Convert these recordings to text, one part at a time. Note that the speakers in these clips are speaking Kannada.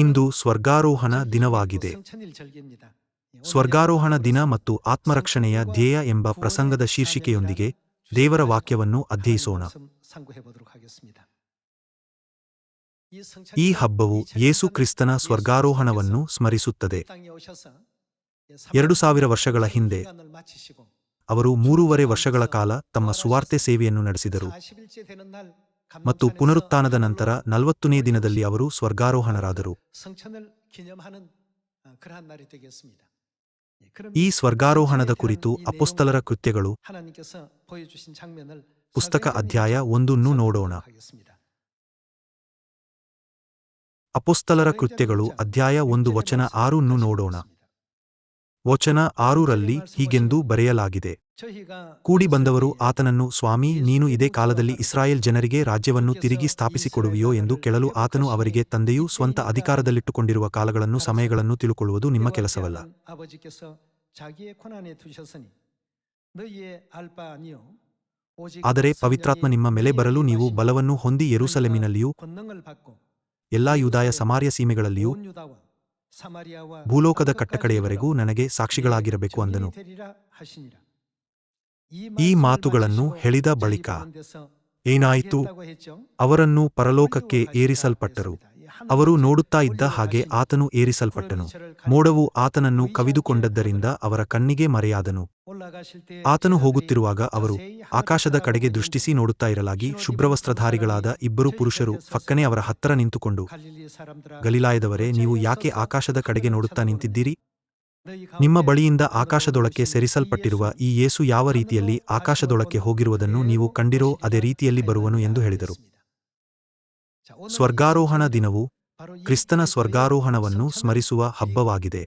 ಇಂದು ಸ್ವರ್ಗಾರೋಹಣ ದಿನವಾಗಿದೆ. ಸ್ವರ್ಗಾರೋಹಣ ದಿನ ಮತ್ತು ಆತ್ಮರಕ್ಷಣೆಯ ಧ್ಯೇಯ ಎಂಬ ಪ್ರಸಂಗದ ಶೀರ್ಷಿಕೆಯೊಂದಿಗೆ ದೇವರ ವಾಕ್ಯವನ್ನು ಅಧ್ಯಯಿಸೋಣ. ಈ ಹಬ್ಬವು ಯೇಸು ಕ್ರಿಸ್ತನ ಸ್ವರ್ಗಾರೋಹಣವನ್ನು ಸ್ಮರಿಸುತ್ತದೆ. ಎರಡು ಸಾವಿರ ವರ್ಷಗಳ ಹಿಂದೆ ಅವರು ಮೂರೂವರೆ ವರ್ಷಗಳ ಕಾಲ ತಮ್ಮ ಸುವಾರ್ತೆ ಸೇವೆಯನ್ನು ನಡೆಸಿದರು. ಮತ್ತು ಪುನರುತ್ಥಾನದ ನಂತರ ನಲವತ್ತನೇ ದಿನದಲ್ಲಿ ಅವರು ಸ್ವರ್ಗಾರೋಹಣರಾದರು. ಈ ಸ್ವರ್ಗಾರೋಹಣದ ಕುರಿತು ಅಪೊಸ್ತಲರ ಕೃತ್ಯಗಳು ಪುಸ್ತಕ ಅಧ್ಯಾಯ ಒಂದನ್ನು ನೋಡೋಣ. ಅಪುಸ್ತಲರ ಕೃತ್ಯಗಳು ಅಧ್ಯಾಯ ಒಂದು ವಚನ ಆರನ್ನು ನೋಡೋಣ. ವಚನ ಆರೂರಲ್ಲಿ ಹೀಗೆಂದು ಬರೆಯಲಾಗಿದೆ. ಕೂಡಿ ಬಂದವರು ಆತನನ್ನು, ಸ್ವಾಮಿ, ನೀನು ಇದೇ ಕಾಲದಲ್ಲಿ ಇಸ್ರಾಯೇಲ್ ಜನರಿಗೆ ರಾಜ್ಯವನ್ನು ತಿರುಗಿ ಸ್ಥಾಪಿಸಿಕೊಡುವೆಯೋ ಎಂದು ಕೇಳಲು ಆತನು ಅವರಿಗೆ ತಂದೆಯು ಸ್ವಂತ ಅಧಿಕಾರದಲ್ಲಿಟ್ಟುಕೊಂಡಿರುವ ಕಾಲಗಳನ್ನು, ಸಮಯಗಳನ್ನು ತಿಳುಕೊಳ್ಳುವುದು ನಿಮ್ಮ ಕೆಲಸವಲ್ಲ. ಆದರೆ ಪವಿತ್ರಾತ್ಮ ನಿಮ್ಮ ಮೇಲೆ ಬರಲು ನೀವು ಬಲವನ್ನು ಹೊಂದಿ ಯೆರೂಸಲೇಮಿನಲ್ಲಿಯೂ, ಎಲ್ಲಾ ಯುದಾಯ, ಸಮಾರ್ಯ ಸೀಮೆಗಳಲ್ಲಿಯೂ ಭೂಲೋಕದ ಕಟ್ಟಕಡೆಯವರೆಗೂ ನನಗೆ ಸಾಕ್ಷಿಗಳಾಗಿರಬೇಕು ಅಂದನು. ಈ ಮಾತುಗಳನ್ನು ಹೇಳಿದ ಬಳಿಕ ಏನಾಯಿತು? ಅವರನ್ನು ಪರಲೋಕಕ್ಕೆ ಏರಿಸಲ್ಪಟ್ಟರು. ಅವರು ನೋಡುತ್ತಾ ಇದ್ದ ಹಾಗೆ ಆತನು ಏರಿಸಲ್ಪಟ್ಟನು. ಮೋಡವು ಆತನನ್ನು ಕವಿದುಕೊಂಡದ್ದರಿಂದ ಅವರ ಕಣ್ಣಿಗೆ ಮರೆಯಾದನು. ಆತನು ಹೋಗುತ್ತಿರುವಾಗ ಅವರು ಆಕಾಶದ ಕಡೆಗೆ ದೃಷ್ಟಿಸಿ ನೋಡುತ್ತಾ ಇರಲಾಗಿ ಶುಭ್ರವಸ್ತ್ರಧಾರಿಗಳಾದ ಇಬ್ಬರು ಪುರುಷರು ಫಕ್ಕನೆ ಅವರ ಹತ್ತಿರ ನಿಂತುಕೊಂಡು, ಗಲಿಲಾಯದವರೇ, ನೀವು ಯಾಕೆ ಆಕಾಶದ ಕಡೆಗೆ ನೋಡುತ್ತಾ ನಿಂತಿದ್ದೀರಿ? ನಿಮ್ಮ ಬಳಿಯಿಂದ ಆಕಾಶದೊಳಕ್ಕೆ ಸೆರಿಸಲ್ಪಟ್ಟಿರುವ ಈ ಯೇಸು ಯಾವ ರೀತಿಯಲ್ಲಿ ಆಕಾಶದೊಳಕ್ಕೆ ಹೋಗಿರುವುದನ್ನು ನೀವು ಕಂಡಿರೋ ಅದೇ ರೀತಿಯಲ್ಲಿ ಬರುವನು ಎಂದು ಹೇಳಿದರು. ಸ್ವರ್ಗಾರೋಹಣ ದಿನವು ಕ್ರಿಸ್ತನ ಸ್ವರ್ಗಾರೋಹಣವನ್ನು ಸ್ಮರಿಸುವ ಹಬ್ಬವಾಗಿದೆ.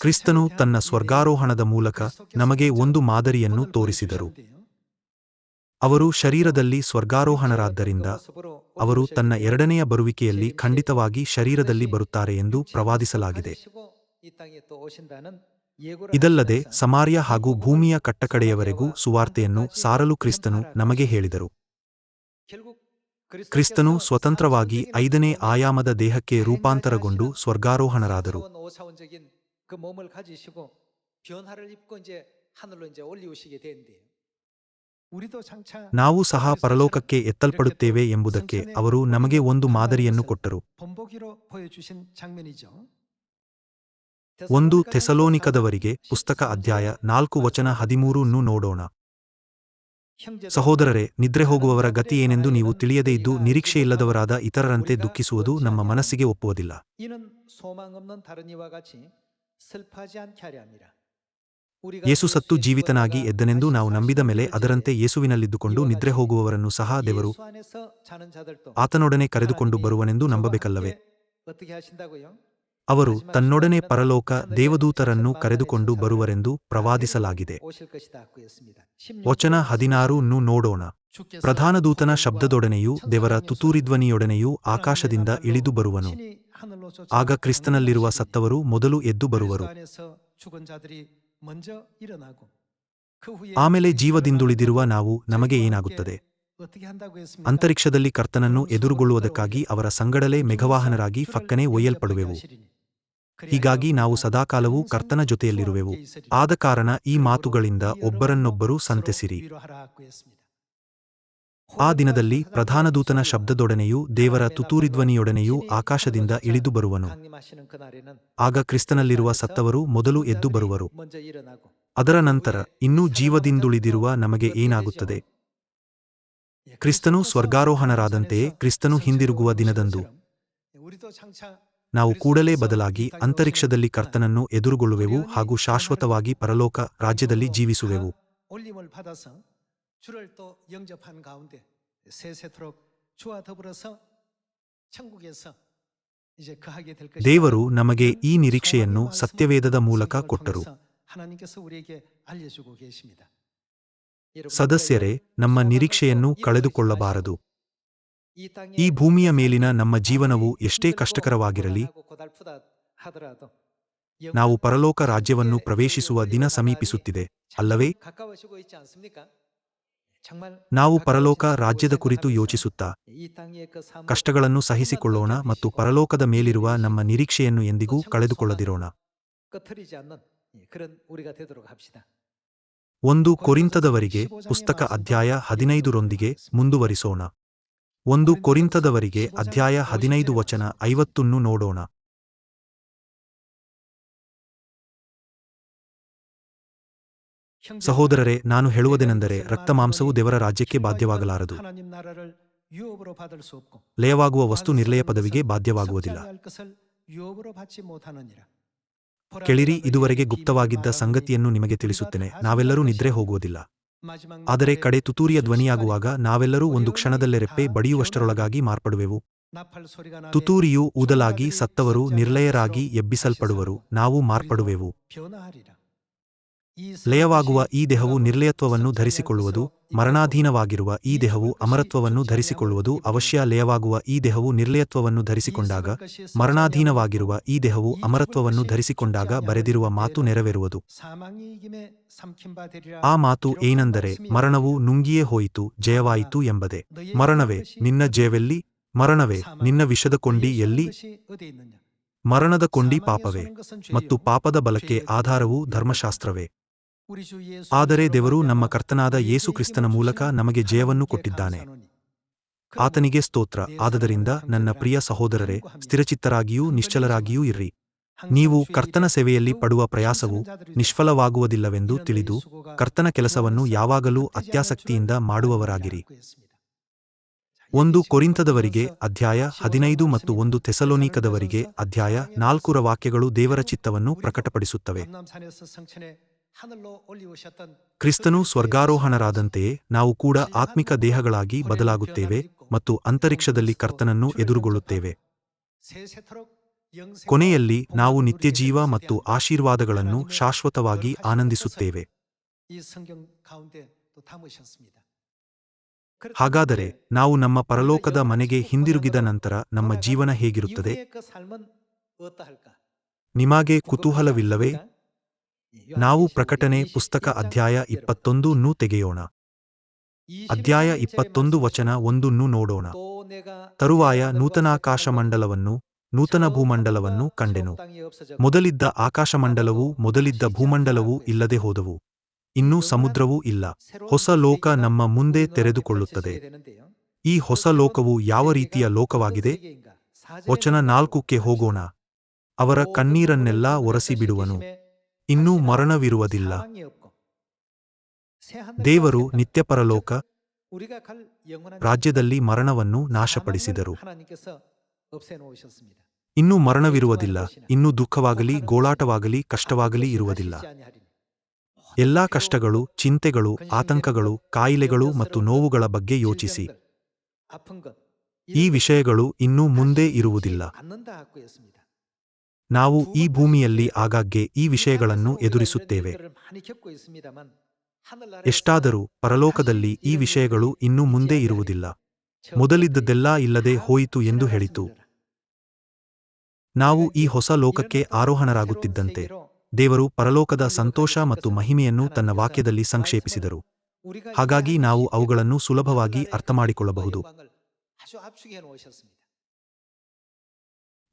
ಕ್ರಿಸ್ತನು ತನ್ನ ಸ್ವರ್ಗಾರೋಹಣದ ಮೂಲಕ ನಮಗೆ ಒಂದು ಮಾದರಿಯನ್ನು ತೋರಿಸಿದರು. ಅವರು ಶರೀರದಲ್ಲಿ ಸ್ವರ್ಗಾರೋಹಣರಾದ್ದರಿಂದ ಅವರು ತನ್ನ ಎರಡನೆಯ ಬರುವಿಕೆಯಲ್ಲಿ ಖಂಡಿತವಾಗಿ ಶರೀರದಲ್ಲಿ ಬರುತ್ತಾರೆ ಎಂದು ಪ್ರವಾದಿಸಲಾಗಿದೆ. ಇದಲ್ಲದೆ ಸಮಾರ್ಯ ಹಾಗೂ ಭೂಮಿಯ ಕಟ್ಟಕಡೆಯವರೆಗೂ ಸುವಾರ್ತೆಯನ್ನು ಸಾರಲು ಕ್ರಿಸ್ತನು ನಮಗೆ ಹೇಳಿದರು. ಕ್ರಿಸ್ತನು ಸ್ವತಂತ್ರವಾಗಿ ಐದನೇ ಆಯಾಮದ ದೇಹಕ್ಕೆ ರೂಪಾಂತರಗೊಂಡು ಸ್ವರ್ಗಾರೋಹಣರಾದರು. ನಾವು ಸಹ ಪರಲೋಕಕ್ಕೆ ಎತ್ತಲ್ಪಡುತ್ತೇವೆ ಎಂಬುದಕ್ಕೆ ಅವರು ನಮಗೆ ಒಂದು ಮಾದರಿಯನ್ನು ಕೊಟ್ಟರು. ಒಂದು ಥೆಸಲೋನಿಕದವರಿಗೆ ಪುಸ್ತಕ ಅಧ್ಯಾಯ ನಾಲ್ಕು ವಚನ ಹದಿಮೂರನ್ನು ನೋಡೋಣ. ಸಹೋದರರೇ ನಿದ್ರೆ ಹೋಗುವವರ ಗತಿ ಏನೆಂದು ನೀವು ತಿಳಿಯದೇ ಇದ್ದು ನಿರೀಕ್ಷೆಯಿಲ್ಲದವರಾದ ಇತರರಂತೆ ದುಃಖಿಸುವುದು ನಮ್ಮ ಮನಸ್ಸಿಗೆ ಒಪ್ಪುವುದಿಲ್ಲ. ಯೇಸು ಸತ್ತು ಜೀವಿತನಾಗಿ ಎದ್ದನೆಂದು ನಾವು ನಂಬಿದ ಮೇಲೆ ಅದರಂತೆ ಯೇಸುವಿನಲ್ಲಿದ್ದುಕೊಂಡು ನಿದ್ರೆ ಹೋಗುವವರನ್ನು ಸಹ ದೇವರು ಆತನೊಡನೆ ಕರೆದುಕೊಂಡು ಬರುವನೆಂದು ನಂಬಬೇಕಲ್ಲವೇ? ಅವರು ತನ್ನೊಡನೆ ಪರಲೋಕ ದೇವದೂತರನ್ನು ಕರೆದುಕೊಂಡು ಬರುವರೆಂದು ಪ್ರವಾದಿಸಲಾಗಿದೆ. ವಚನ ಹದಿನಾರು ನೋಡೋಣ. ಪ್ರಧಾನದೂತನ ಶಬ್ದದೊಡನೆಯೂ ದೇವರ ತುತೂರಿಧ್ವನಿಯೊಡನೆಯೂ ಆಕಾಶದಿಂದ ಇಳಿದು ಬರುವನು. ಆಗ ಕ್ರಿಸ್ತನಲ್ಲಿರುವ ಸತ್ತವರು ಮೊದಲು ಎದ್ದು ಬರುವರು. ಆಮೇಲೆ ಜೀವದಿಂದುಳಿದಿರುವ ನಾವು ನಮಗೆ ಏನಾಗುತ್ತದೆ? ಅಂತರಿಕ್ಷದಲ್ಲಿ ಕರ್ತನನ್ನು ಎದುರುಗೊಳ್ಳುವುದಕ್ಕಾಗಿ ಅವರ ಸಂಗಡಲೇ ಮೆಘವಾಹನರಾಗಿ ಫಕ್ಕನೆ ಒಯ್ಯಲ್ಪಡುವೆವು. ಹೀಗಾಗಿ ನಾವು ಸದಾಕಾಲವೂ ಕರ್ತನ ಜೊತೆಯಲ್ಲಿರುವೆವು. ಆದ ಕಾರಣ ಈ ಮಾತುಗಳಿಂದ ಒಬ್ಬರನ್ನೊಬ್ಬರು ಸಂತೆಸಿರಿ. ಆ ದಿನದಲ್ಲಿ ಪ್ರಧಾನದೂತನ ಶಬ್ದದೊಡನೆಯೂ ದೇವರ ತುತೂರಿಧ್ವನಿಯೊಡನೆಯೂ ಆಕಾಶದಿಂದ ಇಳಿದು ಬರುವನು. ಆಗ ಕ್ರಿಸ್ತನಲ್ಲಿರುವ ಸತ್ತವರು ಮೊದಲು ಎದ್ದು ಬರುವರು. ಅದರ ನಂತರ ಇನ್ನೂ ಜೀವದಿಂದುಳಿದಿರುವ ನಮಗೆ ಏನಾಗುತ್ತದೆ? ಕ್ರಿಸ್ತನು ಸ್ವರ್ಗಾರೋಹಣರಾದಂತೆಯೇ ಕ್ರಿಸ್ತನು ಹಿಂದಿರುಗುವ ದಿನದಂದು. ನಾವು ಕೂಡಲೇ ಬದಲಾಗಿ ಅಂತರಿಕ್ಷದಲ್ಲಿ ಕರ್ತನನ್ನು ಎದುರುಗೊಳ್ಳುವೆವು ಹಾಗೂ ಶಾಶ್ವತವಾಗಿ ಪರಲೋಕ ರಾಜ್ಯದಲ್ಲಿ ಜೀವಿಸುವೆವು. ದೇವರು ನಮಗೆ ಈ ನಿರೀಕ್ಷೆಯನ್ನು ಸತ್ಯವೇದದ ಮೂಲಕ ಕೊಟ್ಟರು. ಸದಸ್ಯರೇ, ನಮ್ಮ ನಿರೀಕ್ಷೆಯನ್ನು ಕಳೆದುಕೊಳ್ಳಬಾರದು. ಈ ಭೂಮಿಯ ಮೇಲಿನ ನಮ್ಮ ಜೀವನವು ಎಷ್ಟೇ ಕಷ್ಟಕರವಾಗಿರಲಿ ನಾವು ಪರಲೋಕ ರಾಜ್ಯವನ್ನು ಪ್ರವೇಶಿಸುವ ದಿನ ಸಮೀಪಿಸುತ್ತಿದೆ ಅಲ್ಲವೇ? ನಾವು ಪರಲೋಕ ರಾಜ್ಯದ ಕುರಿತು ಯೋಚಿಸುತ್ತಾ ಕಷ್ಟಗಳನ್ನು ಸಹಿಸಿಕೊಳ್ಳೋಣ ಮತ್ತು ಪರಲೋಕದ ಮೇಲಿರುವ ನಮ್ಮ ನಿರೀಕ್ಷೆಯನ್ನು ಎಂದಿಗೂ ಕಳೆದುಕೊಳ್ಳದಿರೋಣ. ಒಂದು ಕೊರಿಂತದವರಿಗೆ ಪುಸ್ತಕ ಅಧ್ಯಾಯ ಹದಿನೈದರೊಂದಿಗೆ ಮುಂದುವರಿಸೋಣ. ಒಂದು ಕೊರಿಂತದವರಿಗೆ ಅಧ್ಯಾಯ ಹದಿನೈದು ವಚನ ಐವತ್ತನ್ನು ನೋಡೋಣ. ಸಹೋದರರೇ, ನಾನು ಹೇಳುವುದೇನೆಂದರೆ ರಕ್ತಮಾಂಸವು ದೇವರ ರಾಜ್ಯಕ್ಕೆ ಬಾಧ್ಯವಾಗಲಾರದು. ಲಯವಾಗುವ ವಸ್ತು ನಿರ್ಲಯ ಪದವಿಗೆ ಬಾಧ್ಯವಾಗುವುದಿಲ್ಲ. ಕೆಳಿರಿ, ಇದುವರೆಗೆ ಗುಪ್ತವಾಗಿದ್ದ ಸಂಗತಿಯನ್ನು ನಿಮಗೆ ತಿಳಿಸುತ್ತೇನೆ. ನಾವೆಲ್ಲರೂ ನಿದ್ರೆ ಹೋಗುವುದಿಲ್ಲ. ಆದರೆ ಕಡೆ ತುತೂರಿಯ ಧ್ವನಿಯಾಗುವಾಗ ನಾವೆಲ್ಲರೂ ಒಂದು ಕ್ಷಣದಲ್ಲೇ ರೆಪ್ಪೆ ಬಡಿಯುವಷ್ಟರೊಳಗಾಗಿ ಮಾರ್ಪಡುವೆವು. ತುತೂರಿಯು ಊದಲಾಗಿ ಸತ್ತವರು ನಿರ್ಲಯರಾಗಿ ಎಬ್ಬಿಸಲ್ಪಡುವರು. ನಾವು ಮಾರ್ಪಡುವೆವು. ಲಯವಾಗುವ ಈ ದೇಹವು ನಿರ್ಲಯತ್ವವನ್ನು ಧರಿಸಿಕೊಳ್ಳುವುದು. ಮರಣಾಧೀನವಾಗಿರುವ ಈ ದೇಹವು ಅಮರತ್ವವನ್ನು ಧರಿಸಿಕೊಳ್ಳುವುದು ಅವಶ್ಯ ಲಯವಾಗುವ ಈ ದೇಹವು ನಿರ್ಲಯತ್ವವನ್ನು ಧರಿಸಿಕೊಂಡಾಗ, ಮರಣಾಧೀನವಾಗಿರುವ ಈ ದೇಹವು ಅಮರತ್ವವನ್ನು ಧರಿಸಿಕೊಂಡಾಗ ಬರೆದಿರುವ ಮಾತು ನೆರವೇರುವುದು. ಆ ಮಾತು ಏನೆಂದರೆ, ಮರಣವು ನುಂಗಿಯೇ ಹೋಯಿತು, ಜಯವಾಯಿತು ಎಂಬುದೇ. ಮರಣವೇ, ನಿನ್ನ ಜಯವೆಲ್ಲಿ? ಮರಣವೇ, ನಿನ್ನ ವಿಷದ ಕೊಂಡಿ ಎಲ್ಲಿ ಮರಣದ ಕೊಂಡಿ ಪಾಪವೇ. ಮತ್ತು ಪಾಪದ ಬಲಕ್ಕೆ ಆಧಾರವು ಧರ್ಮಶಾಸ್ತ್ರವೇ. ಆದರೆ ದೇವರು ನಮ್ಮ ಕರ್ತನಾದ ಯೇಸುಕ್ರಿಸ್ತನ ಮೂಲಕ ನಮಗೆ ಜಯವನ್ನು ಕೊಟ್ಟಿದ್ದಾನೆ. ಆತನಿಗೆ ಸ್ತೋತ್ರ. ಆದದರಿಂದ ನನ್ನ ಪ್ರಿಯ ಸಹೋದರರೇ ಸ್ಥಿರಚಿತ್ತರಾಗಿಯೂ ನಿಶ್ಚಲರಾಗಿಯೂ ಇರ್ರಿ. ನೀವು ಕರ್ತನ ಸೇವೆಯಲ್ಲಿ ಪಡುವ ಪ್ರಯಾಸವು ನಿಷ್ಫಲವಾಗುವುದಿಲ್ಲವೆಂದು ತಿಳಿದು ಕರ್ತನ ಕೆಲಸವನ್ನು ಯಾವಾಗಲೂ ಅತ್ಯಾಸಕ್ತಿಯಿಂದ ಮಾಡುವವರಾಗಿರಿ. ಒಂದು ಕೊರಿಂತದವರಿಗೆ ಅಧ್ಯಾಯ ಹದಿನೈದು ಮತ್ತು ಒಂದು ಥೆಸಲೋನಿಕದವರಿಗೆ ಅಧ್ಯಾಯ ನಾಲ್ಕುರ ವಾಕ್ಯಗಳು ದೇವರ ಚಿತ್ತವನ್ನು ಪ್ರಕಟಪಡಿಸುತ್ತವೆ. ಕ್ರಿಸ್ತನು ಸ್ವರ್ಗಾರೋಹಣರಾದಂತೆಯೇ ನಾವು ಕೂಡ ಆತ್ಮಿಕ ದೇಹಗಳಾಗಿ ಬದಲಾಗುತ್ತೇವೆ ಮತ್ತು ಅಂತರಿಕ್ಷದಲ್ಲಿ ಕರ್ತನನ್ನು ಎದುರುಗೊಳ್ಳುತ್ತೇವೆ. ಕೊನೆಯಲ್ಲಿ ನಾವು ನಿತ್ಯಜೀವ ಮತ್ತು ಆಶೀರ್ವಾದಗಳನ್ನು ಶಾಶ್ವತವಾಗಿ ಆನಂದಿಸುತ್ತೇವೆ. ಹಾಗಾದರೆ ನಾವು ನಮ್ಮ ಪರಲೋಕದ ಮನೆಗೆ ಹಿಂದಿರುಗಿದ ನಂತರ ನಮ್ಮ ಜೀವನ ಹೇಗಿರುತ್ತದೆ? ನಿಮಗೆ ಕುತೂಹಲವಿಲ್ಲವೇ? ನಾವು ಪ್ರಕಟಣೆ ಪುಸ್ತಕ ಅಧ್ಯಾಯ ಇಪ್ಪತ್ತೊಂದನ್ನೂ ತೆಗೆಯೋಣ. ಅಧ್ಯಾಯ ಇಪ್ಪತ್ತೊಂದು ವಚನ ಒಂದನ್ನು ನೋಡೋಣ. ತರುವಾಯ ನೂತನಾಕಾಶಮಂಡಲವನ್ನು ನೂತನ ಭೂಮಂಡಲವನ್ನು ಕಂಡೆನು. ಮೊದಲಿದ್ದ ಆಕಾಶಮಂಡಲವೂ ಮೊದಲಿದ್ದ ಭೂಮಂಡಲವೂ ಇಲ್ಲದೆ ಹೋದವು. ಇನ್ನೂ ಸಮುದ್ರವೂ ಇಲ್ಲ. ಹೊಸ ಲೋಕ ನಮ್ಮ ಮುಂದೆ ತೆರೆದುಕೊಳ್ಳುತ್ತದೆ. ಈ ಹೊಸ ಲೋಕವು ಯಾವ ರೀತಿಯ ಲೋಕವಾಗಿದೆ? ವಚನ ನಾಲ್ಕಕ್ಕೆ ಹೋಗೋಣ. ಅವರ ಕಣ್ಣೀರನ್ನೆಲ್ಲ ಒರೆಸಿಬಿಡುವನು ಇನ್ನೂ ಮರಣವಿರುವುದಿಲ್ಲ. ದೇವರು ನಿತ್ಯ ಪರಲೋಕ ರಾಜ್ಯದಲ್ಲಿ ಮರಣವನ್ನು ನಾಶಪಡಿಸಿದರು. ಇನ್ನೂ ಮರಣವಿರುವುದಿಲ್ಲ. ಇನ್ನೂ ದುಃಖವಾಗಲಿ, ಗೋಳಾಟವಾಗಲಿ, ಕಷ್ಟವಾಗಲಿ ಇರುವುದಿಲ್ಲ. ಎಲ್ಲಾ ಕಷ್ಟಗಳು, ಚಿಂತೆಗಳು, ಆತಂಕಗಳು, ಕಾಯಿಲೆಗಳು ಮತ್ತು ನೋವುಗಳ ಬಗ್ಗೆ ಯೋಚಿಸಿ. ಈ ವಿಷಯಗಳು ಇನ್ನೂ ಮುಂದೆ ಇರುವುದಿಲ್ಲ. ನಾವು ಈ ಭೂಮಿಯಲ್ಲಿ ಆಗಾಗ್ಗೆ ಈ ವಿಷಯಗಳನ್ನು ಎದುರಿಸುತ್ತೇವೆ. ಎಷ್ಟಾದರೂ ಪರಲೋಕದಲ್ಲಿ ಈ ವಿಷಯಗಳು ಇನ್ನೂ ಮುಂದೆ ಇರುವುದಿಲ್ಲ. ಮೊದಲಿದ್ದದ್ದೆಲ್ಲ ಇಲ್ಲದೆ ಹೋಯಿತು ಎಂದು ಹೇಳಿತು. ನಾವು ಈ ಹೊಸ ಲೋಕಕ್ಕೆ ಆರೋಹಣರಾಗುತ್ತಿದ್ದಂತೆ ದೇವರು ಪರಲೋಕದ ಸಂತೋಷ ಮತ್ತು ಮಹಿಮೆಯನ್ನು ತನ್ನ ವಾಕ್ಯದಲ್ಲಿ ಸಂಕ್ಷೇಪಿಸಿದರು. ಹಾಗಾಗಿ ನಾವು ಅವುಗಳನ್ನು ಸುಲಭವಾಗಿ ಅರ್ಥಮಾಡಿಕೊಳ್ಳಬಹುದು.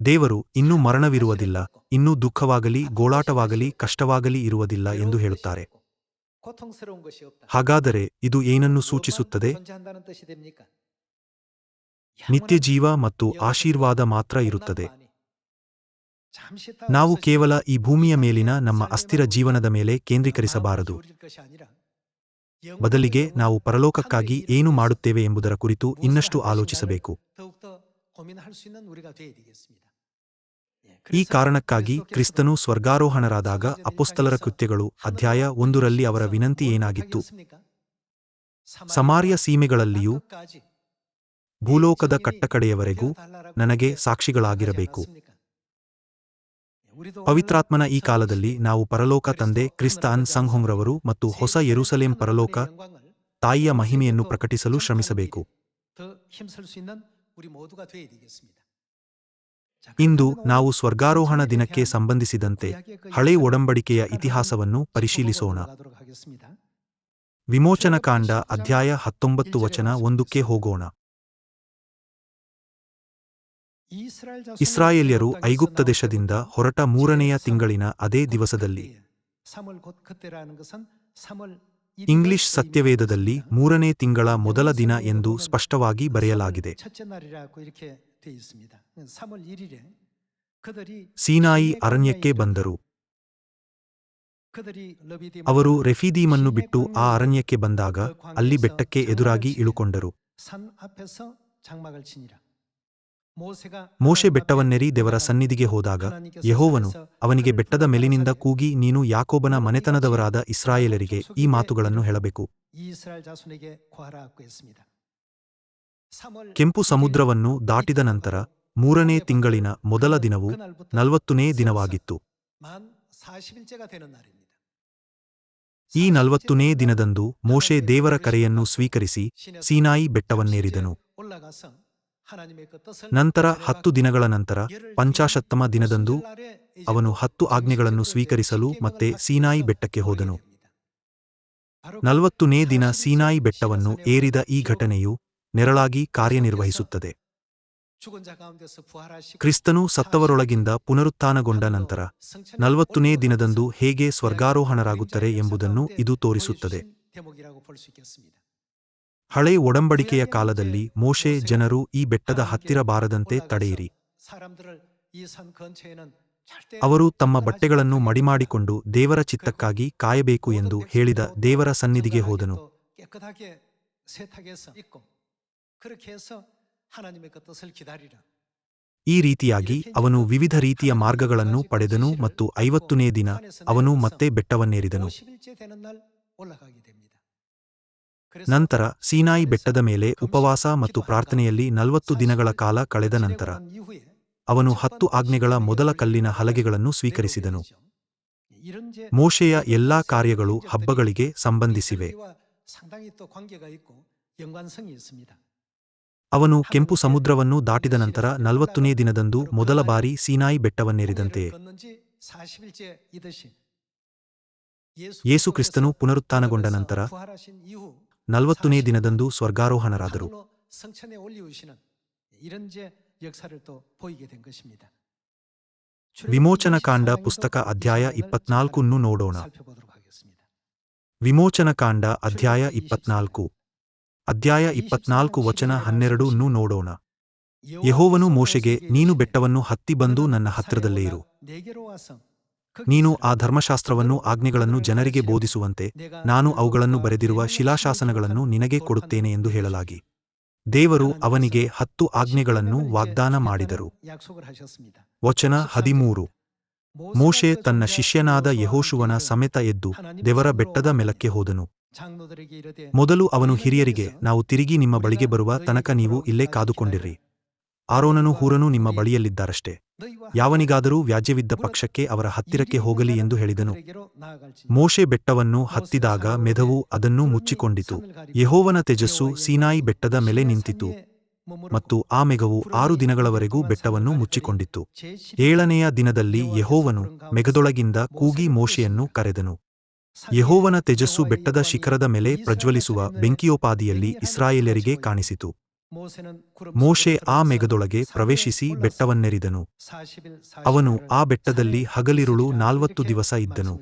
ದೇವರು ಇನ್ನೂ ಮರಣವಿರುವುದಿಲ್ಲ, ಇನ್ನೂ ದುಃಖವಾಗಲಿ, ಗೋಳಾಟವಾಗಲಿ, ಕಷ್ಟವಾಗಲಿ ಇರುವುದಿಲ್ಲ ಎಂದು ಹೇಳುತ್ತಾರೆ. ಹಾಗಾದರೆ ಇದು ಏನನ್ನು ಸೂಚಿಸುತ್ತದೆ? ನಿತ್ಯ ಜೀವ ಮತ್ತು ಆಶೀರ್ವಾದ ಮಾತ್ರ ಇರುತ್ತದೆ. ನಾವು ಕೇವಲ ಈ ಭೂಮಿಯ ಮೇಲಿನ ನಮ್ಮ ಅಸ್ಥಿರ ಜೀವನದ ಮೇಲೆ ಕೇಂದ್ರೀಕರಿಸಬಾರದು. ಬದಲಿಗೆ ನಾವು ಪರಲೋಕಕ್ಕಾಗಿ ಏನು ಮಾಡುತ್ತೇವೆ ಎಂಬುದರ ಕುರಿತು ಇನ್ನಷ್ಟು ಆಲೋಚಿಸಬೇಕು. ಈ ಕಾರಣಕ್ಕಾಗಿ ಕ್ರಿಸ್ತನು ಸ್ವರ್ಗಾರೋಹಣರಾದಾಗ ಅಪೊಸ್ತಲರ ಕೃತ್ಯಗಳು ಅಧ್ಯಾಯ ಒಂದರಲ್ಲಿ ಅವರ ವಿನಂತಿ ಏನಾಗಿತ್ತು? ಸಮಾರ್ಯ ಸೀಮೆಗಳಲ್ಲಿಯೂ ಭೂಲೋಕದ ಕಟ್ಟಕಡೆಯವರೆಗೂ ನನಗೆ ಸಾಕ್ಷಿಗಳಾಗಿರಬೇಕು. ಪವಿತ್ರಾತ್ಮನ ಈ ಕಾಲದಲ್ಲಿ ನಾವು ಪರಲೋಕ ತಂದೆ ಕ್ರಿಸ್ತ ಅನ್ ಸಂಘೊಂಗ್ರವರು ಮತ್ತು ಹೊಸ ಯೆರೂಸಲೇಂ ಪರಲೋಕ ತಾಯಿಯ ಮಹಿಮೆಯನ್ನು ಪ್ರಕಟಿಸಲು ಶ್ರಮಿಸಬೇಕು. ಇಂದು ನಾವು ಸ್ವರ್ಗಾರೋಹಣ ದಿನಕ್ಕೆ ಸಂಬಂಧಿಸಿದಂತೆ ಹಳೆ ಒಡಂಬಡಿಕೆಯ ಇತಿಹಾಸವನ್ನು ಪರಿಶೀಲಿಸೋಣ. ವಿಮೋಚನಕಾಂಡ ಅಧ್ಯಾಯ ಹತ್ತೊಂಬತ್ತು ವಚನ ಒಂದಕ್ಕೆ ಹೋಗೋಣ. ಇಸ್ರಾಯೇಲ್ಯರು ಐಗುಪ್ತ ದೇಶದಿಂದ ಹೊರಟ ಮೂರನೆಯ ತಿಂಗಳಿನ ಅದೇ ದಿವಸದಲ್ಲಿ ಇಂಗ್ಲಿಷ್ ಸತ್ಯವೇದದಲ್ಲಿ ಮೂರನೇ ತಿಂಗಳ ಮೊದಲ ದಿನ ಎಂದು ಸ್ಪಷ್ಟವಾಗಿ ಬರೆಯಲಾಗಿದೆ. ಸೀನಾಯಿ ಅರಣ್ಯಕ್ಕೆ ಬಂದರು. ಅವರು ರೆಫೀದೀಮನ್ನು ಬಿಟ್ಟು ಆ ಅರಣ್ಯಕ್ಕೆ ಬಂದಾಗ ಅಲ್ಲಿ ಬೆಟ್ಟಕ್ಕೆ ಎದುರಾಗಿ ಇಳುಕೊಂಡರು. ಮೋಶೆ ಬೆಟ್ಟವನ್ನೆರಿ ದೇವರ ಸನ್ನಿಧಿಗೆ ಹೋದಾಗ ಯಹೋವನು ಅವನಿಗೆ ಬೆಟ್ಟದ ಮೇಲಿನಿಂದ ಕೂಗಿ ನೀನು ಯಾಕೋಬನ ಮನೆತನದವರಾದ ಇಸ್ರಾಯೇಲರಿಗೆ ಈ ಮಾತುಗಳನ್ನು ಹೇಳಬೇಕು. ಕೆಂಪು ಸಮುದ್ರವನ್ನು ದಾಟಿದ ನಂತರ ಮೂರನೇ ತಿಂಗಳಿನ ಮೊದಲ ದಿನವು ನಲವತ್ತನೇ ದಿನವಾಗಿತ್ತು. ಈ ನಲವತ್ತನೇ ದಿನದಂದು ಮೋಶೆ ದೇವರ ಕರೆಯನ್ನು ಸ್ವೀಕರಿಸಿ ಸೀನಾಯಿ ಬೆಟ್ಟವನ್ನೇರಿದನು. ನಂತರ ಹತ್ತು ದಿನಗಳ ನಂತರ ಪಂಚಾಶತ್ತಮ ದಿನದಂದು ಅವನು ಹತ್ತು ಆಜ್ಞೆಗಳನ್ನು ಸ್ವೀಕರಿಸಲು ಮತ್ತೆ ಸೀನಾಯಿ ಬೆಟ್ಟಕ್ಕೆ ಹೋದನು. ನಲವತ್ತನೇ ದಿನ ಸೀನಾಯಿ ಬೆಟ್ಟವನ್ನು ಏರಿದ ಈ ಘಟನೆಯು ನೆರಳಾಗಿ ಕಾರ್ಯನಿರ್ವಹಿಸುತ್ತದೆ. ಕ್ರಿಸ್ತನು ಸತ್ತವರೊಳಗಿಂದ ಪುನರುತ್ಥಾನಗೊಂಡ ನಂತರ ನಲವತ್ತನೇ ದಿನದಂದು ಹೇಗೆ ಸ್ವರ್ಗಾರೋಹಣರಾಗುತ್ತಾರೆ ಎಂಬುದನ್ನು ಇದು ತೋರಿಸುತ್ತದೆ. ಹಳೆ ಒಡಂಬಡಿಕೆಯ ಕಾಲದಲ್ಲಿ ಮೋಶೆ ಜನರು ಈ ಬೆಟ್ಟದ ಹತ್ತಿರ ಬಾರದಂತೆ ತಡೆಯಿರಿ. ಅವರು ತಮ್ಮ ಬಟ್ಟೆಗಳನ್ನು ಮಡಿಮಾಡಿಕೊಂಡು ದೇವರ ಚಿತ್ತಕ್ಕಾಗಿ ಕಾಯಬೇಕು ಎಂದು ಹೇಳಿದ ದೇವರ ಸನ್ನಿಧಿಗೆ ಹೋದನು. ಈ ರೀತಿಯಾಗಿ ಅವನು ವಿವಿಧ ರೀತಿಯ ಮಾರ್ಗಗಳನ್ನು ಪಡೆದನು ಮತ್ತು ಐವತ್ತನೇ ದಿನ ಅವನು ಮತ್ತೆ ಬೆಟ್ಟವನ್ನೇರಿದನು ನಂತರ ಸೀನಾಯಿ ಬೆಟ್ಟದ ಮೇಲೆ ಉಪವಾಸ ಮತ್ತು ಪ್ರಾರ್ಥನೆಯಲ್ಲಿ ನಲವತ್ತು ದಿನಗಳ ಕಾಲ ಕಳೆದ ನಂತರ ಅವನು ಹತ್ತು ಆಜ್ಞೆಗಳ ಮೊದಲ ಕಲ್ಲಿನ ಹಲಗೆಗಳನ್ನು ಸ್ವೀಕರಿಸಿದನು ಮೋಶೆಯ ಎಲ್ಲಾ ಕಾರ್ಯಗಳು ಹಬ್ಬಗಳಿಗೆ ಸಂಬಂಧಿಸಿವೆ ಅವನು ಕೆಂಪು ಸಮುದ್ರವನ್ನು ದಾಟಿದ ನಂತರ ನಲವತ್ತನೇ ದಿನದಂದು ಮೊದಲ ಬಾರಿ ಸೀನಾಯಿ ಬೆಟ್ಟವನ್ನೇರಿದಂತೆ ಯೇಸು ಕ್ರಿಸ್ತನು ಪುನರುತ್ಥಾನಗೊಂಡ ನಂತರ ನಲವತ್ತನೇ ದಿನದಂದು ಸ್ವರ್ಗಾರೋಹಣರಾದರು. ವಿಮೋಚನಕಾಂಡ ಪುಸ್ತಕ ಅಧ್ಯಾಯ ಇಪ್ಪತ್ನಾಲ್ಕನ್ನು ನೋಡೋಣ. ವಿಮೋಚನಕಾಂಡ ಅಧ್ಯಾಯ ಇಪ್ಪತ್ನಾಲ್ಕು. ಅಧ್ಯಾಯ ಇಪ್ಪತ್ನಾಲ್ಕು ವಚನ ಹನ್ನೆರಡು ನೂ ನೋಡೋಣ. ಯಹೋವನು ಮೋಶೆಗೆ, ನೀನು ಬೆಟ್ಟವನ್ನು ಹತ್ತಿ ಬಂದು ನನ್ನ ಹತ್ತಿರದಲ್ಲೇ ಇರು. ನೀನು ಆ ಧರ್ಮಶಾಸ್ತ್ರವನ್ನು, ಆಜ್ಞೆಗಳನ್ನು ಜನರಿಗೆ ಬೋಧಿಸುವಂತೆ, ನಾನು ಅವುಗಳನ್ನು ಬರೆದಿರುವ ಶಿಲಾಶಾಸನಗಳನ್ನು ನಿನಗೆ ಕೊಡುತ್ತೇನೆ ಎಂದು ಹೇಳಲಾಗಿ. ದೇವರು ಅವನಿಗೆ ಹತ್ತು ಆಜ್ಞೆಗಳನ್ನು ವಾಗ್ದಾನ ಮಾಡಿದರು. ವಚನ ಹದಿಮೂರು. ಮೋಶೆ ತನ್ನ ಶಿಷ್ಯನಾದ ಯಹೋಶುವನ ಸಮೇತ ಎದ್ದು, ದೇವರ ಬೆಟ್ಟದ ಮೆಲಕ್ಕೆ ಹೋದನು. ಮೊದಲು ಅವನು ಹಿರಿಯರಿಗೆ ನಾವು ತಿರುಗಿ ನಿಮ್ಮ ಬಳಿಗೆ ಬರುವ ತನಕ ನೀವು ಇಲ್ಲೇ ಕಾದುಕೊಂಡಿರ್ರಿ ಆರೋನನು ಹೂರನು ನಿಮ್ಮ ಬಳಿಯಲ್ಲಿದ್ದಾರಷ್ಟೇ. ಯಾವನಿಗಾದರೂ ವ್ಯಾಜ್ಯವಿದ್ದ ಪಕ್ಷಕ್ಕೆ ಅವರ ಹತ್ತಿರಕ್ಕೆ ಹೋಗಲಿ ಎಂದು ಹೇಳಿದನು. ಮೋಶೆ ಬೆಟ್ಟವನ್ನು ಹತ್ತಿದಾಗ ಮೆಧವು ಅದನ್ನು ಮುಚ್ಚಿಕೊಂಡಿತು. ಯಹೋವನ ತೇಜಸ್ಸು ಸೀನಾಯಿ ಬೆಟ್ಟದ ಮೇಲೆ ನಿಂತಿತು. ಮತ್ತು ಆ ಮೆಘವು ಆರು ದಿನಗಳವರೆಗೂ ಬೆಟ್ಟವನ್ನು ಮುಚ್ಚಿಕೊಂಡಿತ್ತು. ಏಳನೆಯ ದಿನದಲ್ಲಿ ಯಹೋವನು ಮೆಘದೊಳಗಿಂದ ಕೂಗಿ ಮೋಶೆಯನ್ನು ಕರೆದನು. ಯೆಹೋವನ ತೇಜಸ್ಸು ಬೆಟ್ಟದ ಶಿಖರದ ಮೇಲೆ ಪ್ರಜ್ವಲಿಸುವ ಬೆಂಕಿಯೋಪಾದಿಯಲ್ಲಿ ಇಸ್ರಾಯೇಲರಿಗೆ ಕಾಣಿಸಿತು. ಮೋಶೆ ಆ ಮೇಘದೊಳಗೆ ಪ್ರವೇಶಿಸಿ ಬೆಟ್ಟವನ್ನೆರಿದನು. ಅವನು ಆ ಬೆಟ್ಟದಲ್ಲಿ ಹಗಲಿರುಳು ನಾಲ್ವತ್ತು ದಿವಸ ಇದ್ದನು.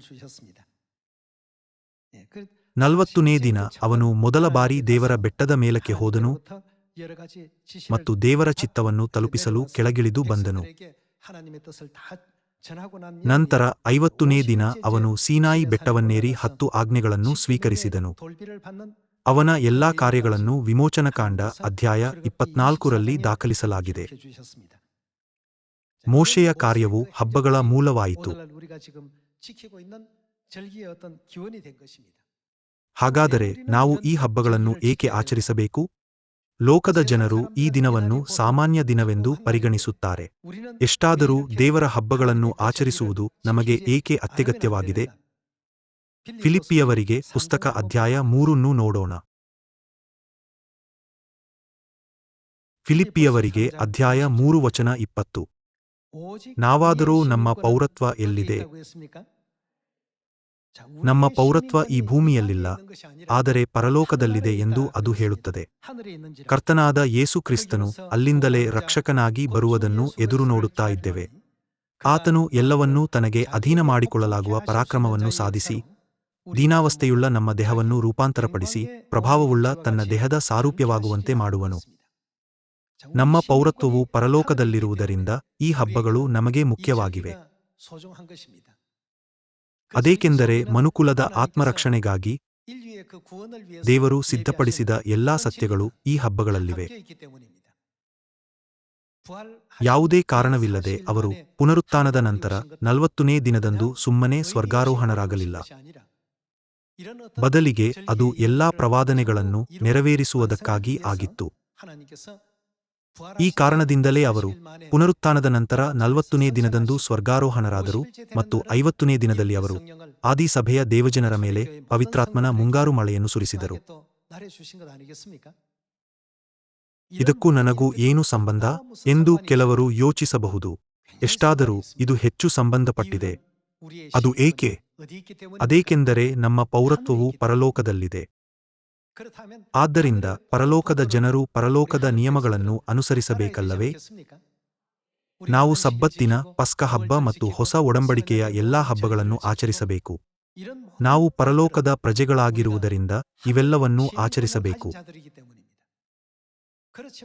ನಲವತ್ತನೇ ದಿನ ಅವನು ಮೊದಲ ಬಾರಿ ದೇವರ ಬೆಟ್ಟದ ಮೇಲಕ್ಕೆ ಹೋದನು ಮತ್ತು ದೇವರ ಚಿತ್ತವನ್ನು ತಲುಪಿಸಲು ಕೆಳಗಿಳಿದು ಬಂದನು. ನಂತರ ಐವತ್ತನೇ ದಿನ ಅವನು ಸೀನಾಯಿ ಬೆಟ್ಟವನ್ನೇರಿ ಹತ್ತು ಆಜ್ಞೆಗಳನ್ನು ಸ್ವೀಕರಿಸಿದನು. ಅವನ ಎಲ್ಲಾ ಕಾರ್ಯಗಳನ್ನು ವಿಮೋಚನಕಾಂಡ ಅಧ್ಯಾಯ ಇಪ್ಪತ್ನಾಲ್ಕರಲ್ಲಿ ದಾಖಲಿಸಲಾಗಿದೆ. ಮೋಶೆಯ ಕಾರ್ಯವು ಹಬ್ಬಗಳ ಮೂಲವಾಯಿತು. ಹಾಗಾದರೆ ನಾವು ಈ ಹಬ್ಬಗಳನ್ನು ಏಕೆ ಆಚರಿಸಬೇಕು? ಲೋಕದ ಜನರು ಈ ದಿನವನ್ನು ಸಾಮಾನ್ಯ ದಿನವೆಂದು ಪರಿಗಣಿಸುತ್ತಾರೆ. ಎಷ್ಟಾದರೂ ದೇವರ ಹಬ್ಬಗಳನ್ನು ಆಚರಿಸುವುದು ನಮಗೆ ಏಕೆ ಅತ್ಯಗತ್ಯವಾಗಿದೆ? ಫಿಲಿಪ್ಪಿಯವರಿಗೆ ಪುಸ್ತಕ ಅಧ್ಯಾಯ ಮೂರನ್ನು ನೋಡೋಣ. ಫಿಲಿಪ್ಪಿಯವರಿಗೆ ಅಧ್ಯಾಯ ಮೂರು ವಚನ ಇಪ್ಪತ್ತು. ನಾವಾದರೂ ನಮ್ಮ ಪೌರತ್ವ ಎಲ್ಲಿದೆ? 자, ನಮ್ಮ ಪೌರತ್ವ ಈ ಭೂಮಿಯಲ್ಲಿಲ್ಲ, ಆದರೆ ಪರಲೋಕದಲ್ಲಿದೆ ಎಂದು ಅದು ಹೇಳುತ್ತದೆ. ಕರ್ತನಾದ ಯೇಸು ಕ್ರಿಸ್ತನು ಅಲ್ಲಿಂದಲೇ ರಕ್ಷಕನಾಗಿ ಬರುವುದನ್ನು ಎದುರು ನೋಡುತ್ತಾ ಇದ್ದೇವೆ. ಆತನು ಎಲ್ಲವನ್ನೂ ತನಗೆ ಅಧೀನ ಮಾಡಿಕೊಳ್ಳಲಾಗುವ ಪರಾಕ್ರಮವನ್ನು ಸಾಧಿಸಿ, ದೀನಾವಸ್ಥೆಯುಳ್ಳ ನಮ್ಮ ದೇಹವನ್ನು ರೂಪಾಂತರಪಡಿಸಿ, ಪ್ರಭಾವವುಳ್ಳ ತನ್ನ ದೇಹದ ಸಾರೂಪ್ಯವಾಗುವಂತೆ ಮಾಡುವನು. ನಮ್ಮ ಪೌರತ್ವವು ಪರಲೋಕದಲ್ಲಿರುವುದರಿಂದ ಈ ಹಬ್ಬಗಳು ನಮಗೆ ಮುಖ್ಯವಾಗಿವೆ. ಅದೇಕೆಂದರೆ ಮನುಕುಲದ ಆತ್ಮರಕ್ಷಣೆಗಾಗಿ ದೇವರು ಸಿದ್ಧಪಡಿಸಿದ ಎಲ್ಲಾ ಸತ್ಯಗಳು ಈ ಹಬ್ಬಗಳಲ್ಲಿವೆ. ಯಾವುದೇ ಕಾರಣವಿಲ್ಲದೆ ಅವರು ಪುನರುತ್ಥಾನದ ನಂತರ ನಲವತ್ತನೇ ದಿನದಂದು ಸುಮ್ಮನೆ ಸ್ವರ್ಗಾರೋಹಣರಾಗಲಿಲ್ಲ. ಬದಲಿಗೆ ಅದು ಎಲ್ಲಾ ಪ್ರವಾದನೆಗಳನ್ನು ನೆರವೇರಿಸುವುದಕ್ಕಾಗಿ ಆಗಿತ್ತು. ಈ ಕಾರಣದಿಂದಲೇ ಅವರು ಪುನರುತ್ಥಾನದ ನಂತರ ನಲವತ್ತನೇ ದಿನದಂದು ಸ್ವರ್ಗಾರೋಹಣರಾದರು ಮತ್ತು ಐವತ್ತನೇ ದಿನದಲ್ಲಿ ಅವರು ಆದಿ ಸಭೆಯ ದೇವಜನರ ಮೇಲೆ ಪವಿತ್ರಾತ್ಮನ ಮುಂಗಾರು ಮಳೆಯನ್ನು ಸುರಿಸಿದರು. ಇದಕ್ಕೂ ನನಗೂ ಏನು ಸಂಬಂಧ ಎಂದು ಕೆಲವರು ಯೋಚಿಸಬಹುದು. ಎಷ್ಟಾದರೂ ಇದು ಹೆಚ್ಚು ಸಂಬಂಧಪಟ್ಟಿದೆ. ಅದು ಏಕೆ? ಅದೇಕೆಂದರೆ ನಮ್ಮ ಪೌರತ್ವವು ಪರಲೋಕದಲ್ಲಿದೆ. ಆದ್ದರಿಂದ ಪರಲೋಕದ ಜನರು ಪರಲೋಕದ ನಿಯಮಗಳನ್ನು ಅನುಸರಿಸಬೇಕಲ್ಲವೇ? ನಾವು ಸಬ್ಬತ್ತಿನ ಪಸ್ಕ ಹಬ್ಬ ಮತ್ತು ಹೊಸ ಒಡಂಬಡಿಕೆಯ ಎಲ್ಲಾ ಹಬ್ಬಗಳನ್ನು ಆಚರಿಸಬೇಕು. ನಾವು ಪರಲೋಕದ ಪ್ರಜೆಗಳಾಗಿರುವುದರಿಂದ ಇವೆಲ್ಲವನ್ನೂ ಆಚರಿಸಬೇಕು.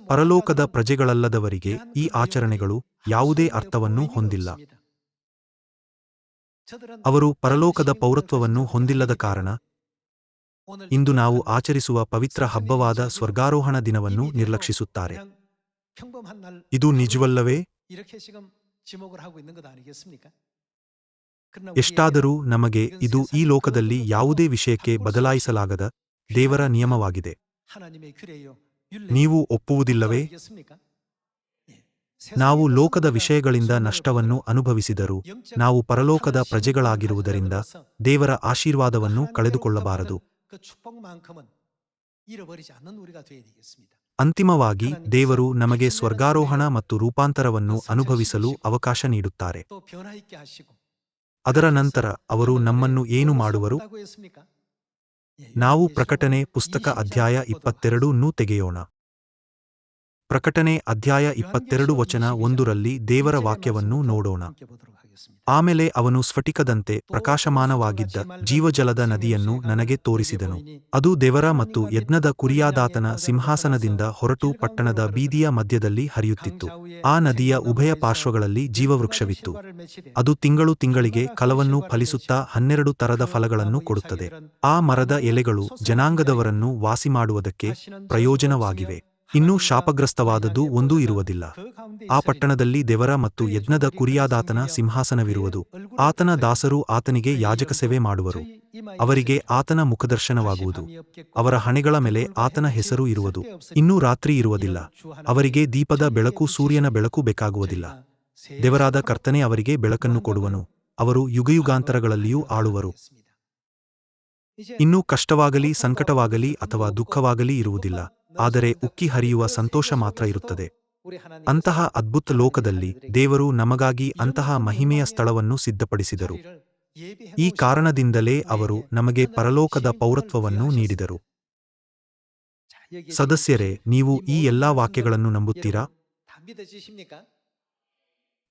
ಪರಲೋಕದ ಪ್ರಜೆಗಳಲ್ಲದವರಿಗೆ ಈ ಆಚರಣೆಗಳು ಯಾವುದೇ ಅರ್ಥವನ್ನು ಹೊಂದಿಲ್ಲ. ಅವರು ಪರಲೋಕದ ಪೌರತ್ವವನ್ನು ಹೊಂದಿಲ್ಲದ ಕಾರಣ ಇಂದು ನಾವು ಆಚರಿಸುವ ಪವಿತ್ರ ಹಬ್ಬವಾದ ಸ್ವರ್ಗಾರೋಹಣ ದಿನವನ್ನು ನಿರ್ಲಕ್ಷಿಸುತ್ತಾರೆ. ಇದು ನಿಜವಲ್ಲವೇ? ಎಷ್ಟಾದರೂ ನಮಗೆ ಇದು ಈ ಲೋಕದಲ್ಲಿ ಯಾವುದೇ ವಿಷಯಕ್ಕೆ ಬದಲಾಯಿಸಲಾಗದ ದೇವರ ನಿಯಮವಾಗಿದೆ. ನೀವು ಒಪ್ಪುವುದಿಲ್ಲವೇ? ನಾವು ಲೋಕದ ವಿಷಯಗಳಿಂದ ನಷ್ಟವನ್ನು ಅನುಭವಿಸಿದರೂ ನಾವು ಪರಲೋಕದ ಪ್ರಜೆಗಳಾಗಿರುವುದರಿಂದ ದೇವರ ಆಶೀರ್ವಾದವನ್ನು ಕಳೆದುಕೊಳ್ಳಬಾರದು. ಅಂತಿಮವಾಗಿ ದೇವರು ನಮಗೆ ಸ್ವರ್ಗಾರೋಹಣ ಮತ್ತು ರೂಪಾಂತರವನ್ನು ಅನುಭವಿಸಲು ಅವಕಾಶ ನೀಡುತ್ತಾರೆ. ಅದರ ನಂತರ ಅವರು ನಮ್ಮನ್ನು ಏನು ಮಾಡುವರು? ನಾವು ಪ್ರಕಟಣೆ ಪುಸ್ತಕ ಅಧ್ಯಾಯ ಇಪ್ಪತ್ತೆರಡೂನ್ನೂ ತೆಗೆಯೋಣ. ಪ್ರಕಟಣೆ ಅಧ್ಯಾಯ ಇಪ್ಪತ್ತೆರಡು ವಚನ ಒಂದರಲ್ಲಿ ದೇವರ ವಾಕ್ಯವನ್ನು ನೋಡೋಣ. ಆಮೇಲೆ ಅವನು ಸ್ಫಟಿಕದಂತೆ ಪ್ರಕಾಶಮಾನವಾಗಿದ್ದ ಜೀವಜಲದ ನದಿಯನ್ನು ನನಗೆ ತೋರಿಸಿದನು. ಅದು ದೇವರ ಮತ್ತು ಯಜ್ಞದ ಕುರಿಯಾದಾತನ ಸಿಂಹಾಸನದಿಂದ ಹೊರಟು ಪಟ್ಟಣದ ಬೀದಿಯ ಮಧ್ಯದಲ್ಲಿ ಹರಿಯುತ್ತಿತ್ತು. ಆ ನದಿಯ ಉಭಯ ಪಾರ್ಶ್ವಗಳಲ್ಲಿ ಜೀವವೃಕ್ಷವಿತ್ತು. ಅದು ತಿಂಗಳು ತಿಂಗಳಿಗೆ ಕಲವನ್ನು ಫಲಿಸುತ್ತಾ ಹನ್ನೆರಡು ತರದ ಫಲಗಳನ್ನು ಕೊಡುತ್ತದೆ. ಆ ಮರದ ಎಲೆಗಳು ಜನಾಂಗದವರನ್ನು ವಾಸಿ ಮಾಡುವುದಕ್ಕೆ ಪ್ರಯೋಜನವಾಗಿವೆ. ಇನ್ನೂ ಶಾಪಗ್ರಸ್ತವಾದದ್ದು ಒಂದೂ ಇರುವುದಿಲ್ಲ. ಆ ಪಟ್ಟಣದಲ್ಲಿ ದೇವರ ಮತ್ತು ಯಜ್ಞದ ಕುರಿಯಾದಾತನ ಸಿಂಹಾಸನವಿರುವುದು. ಆತನ ದಾಸರು ಆತನಿಗೆ ಯಾಜಕ ಸೇವೆ ಮಾಡುವರು. ಅವರಿಗೆ ಆತನ ಮುಖದರ್ಶನವಾಗುವುದು. ಅವರ ಹಣೆಗಳ ಮೇಲೆ ಆತನ ಹೆಸರು ಇರುವುದು. ಇನ್ನೂ ರಾತ್ರಿ ಇರುವುದಿಲ್ಲ. ಅವರಿಗೆ ದೀಪದ ಬೆಳಕು ಸೂರ್ಯನ ಬೆಳಕು ಬೇಕಾಗುವುದಿಲ್ಲ. ದೇವರಾದ ಕರ್ತನೆ ಅವರಿಗೆ ಬೆಳಕನ್ನು ಕೊಡುವನು. ಅವರು ಯುಗಯುಗಾಂತರಗಳಲ್ಲಿಯೂ ಆಳುವರು. ಇನ್ನೂ ಕಷ್ಟವಾಗಲಿ, ಸಂಕಟವಾಗಲಿ ಅಥವಾ ದುಃಖವಾಗಲಿ ಇರುವುದಿಲ್ಲ. ಆದರೆ ಉಕ್ಕಿ ಹರಿಯುವ ಸಂತೋಷ ಮಾತ್ರ ಇರುತ್ತದೆ. ಅಂತಹ ಅದ್ಭುತ ಲೋಕದಲ್ಲಿ ದೇವರು ನಮಗಾಗಿ ಅಂತಹ ಮಹಿಮೆಯ ಸ್ಥಳವನ್ನು ಸಿದ್ಧಪಡಿಸಿದರು. ಈ ಕಾರಣದಿಂದಲೇ ಅವರು ನಮಗೆ ಪರಲೋಕದ ಪೌರತ್ವವನ್ನು ನೀಡಿದರು. ಸದಸ್ಯರೇ, ನೀವು ಈ ಎಲ್ಲಾ ವಾಕ್ಯಗಳನ್ನು ನಂಬುತ್ತೀರಾ?